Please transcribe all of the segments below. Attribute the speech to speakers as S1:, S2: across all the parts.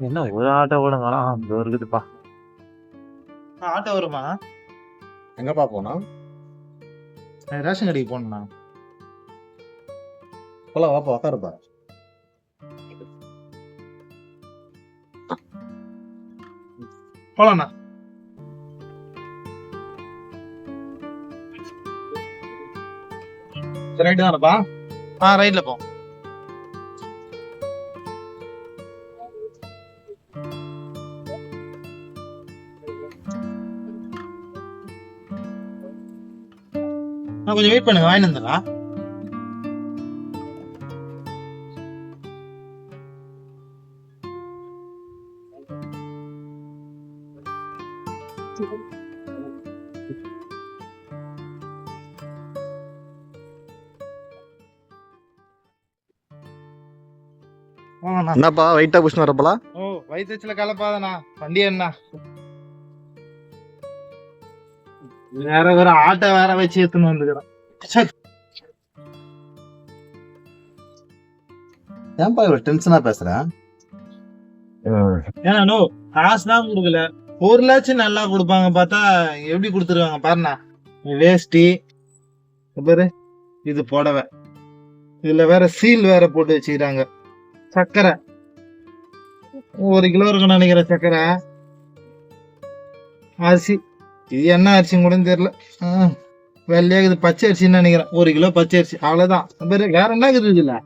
S1: என்ன ஒரு ஆட்டோ கூட காணோம் இந்த இருக்குதுப்பா. ஆட்டோ வருமா?
S2: எங்கப்பா போனோம்
S1: நான் ரேஷன் கடைக்கு போகணுண்ணா
S2: போலாம் வாப்பா உட்காருப்பா
S1: போலாம்ண்ணா
S2: ரைட்டு தானப்பா
S1: ஆ ரைட்ல போ. நான் கொஞ்சம் வெயிட் பண்ணுங்க வாங்கிட்டு வந்துடலாம்
S2: என்னப்பா வெயிட்டா புஷ்ணு வரப்பலா?
S1: ஓ வயிற்றுல கலப்பாதண்ணா. வண்டி என்ன? வேற வேற ஆட்டோ வேற வச்சு எடுத்துன்னு வந்துக்கிறேன்
S2: ஏன்பா இவ்வளவு டென்ஷனா பேசுறேன்
S1: ஏன்னா நோ காசு தான் கொடுக்கல. பொருளாச்சும் நல்லா கொடுப்பாங்க பார்த்தா எப்படி கொடுத்துருவாங்க பாருண்ணா. வேஷ்டி பாரு இது புடவை. இதுல வேற சீல் வேற போட்டு வச்சுக்கிறாங்க. சக்கரை. ஒரு கிலோ இருக்கும்னு நினைக்கிறேன் சக்கரை. அரிசி. இது என்ன அரிசின்னு கூட தெரியல. வெள்ளையாக வெள்ளையா இது பச்சை அரிசின்னு நினைக்கிறேன். ஒரு கிலோ பச்சை அரிசி. அவ்வளவுதான். இங்க வேற என்ன இருக்குது இதுல?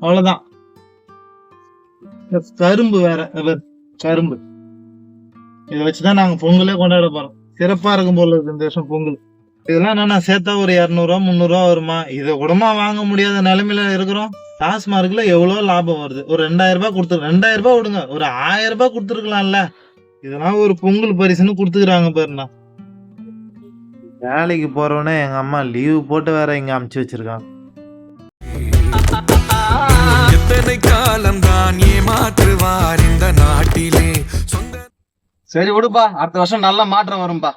S1: அவ்வளவுதான். கரும்பு வேற. கரும்பு. இதை வச்சுதான் நாங்க பொங்கலே கொண்டாட போறோம். சிறப்பா இருக்கும் போல இருக்கு இந்த வருஷம் பொங்கல். இதெல்லாம் என்னன்னா சேர்த்தா ஒரு இரநூறுவா முந்நூறுவா வருமா? இதை கூடமா வாங்க முடியாத நிலைமையில இருக்கிறோம். டாஸ்மார்க்ல எவ்வளோ லாபம் வருது? ஒரு ரெண்டாயிரம் ரூபாய் கொடுத்து ரெண்டாயிரம் ரூபாய் விடுங்க. ஒரு ஆயிரம் ரூபாய் கொடுத்துருக்கலாம்ல. இதெல்லாம் ஒரு பொங்கல் பரிசுன்னு கொடுத்துக்கிறாங்க பாருண்ணா. வேலைக்கு போறவனே எங்க அம்மா லீவு போட்டு வேற இங்க அமுச்சு வச்சிருக்காங்க.
S3: எத்தனை காலம்தான் ஏமாற்றுவார் இந்த நாட்டிலே? சொந்த
S2: சரி விடுப்பா. அடுத்த வருஷம் நல்ல மாற்றம் வரும்பா.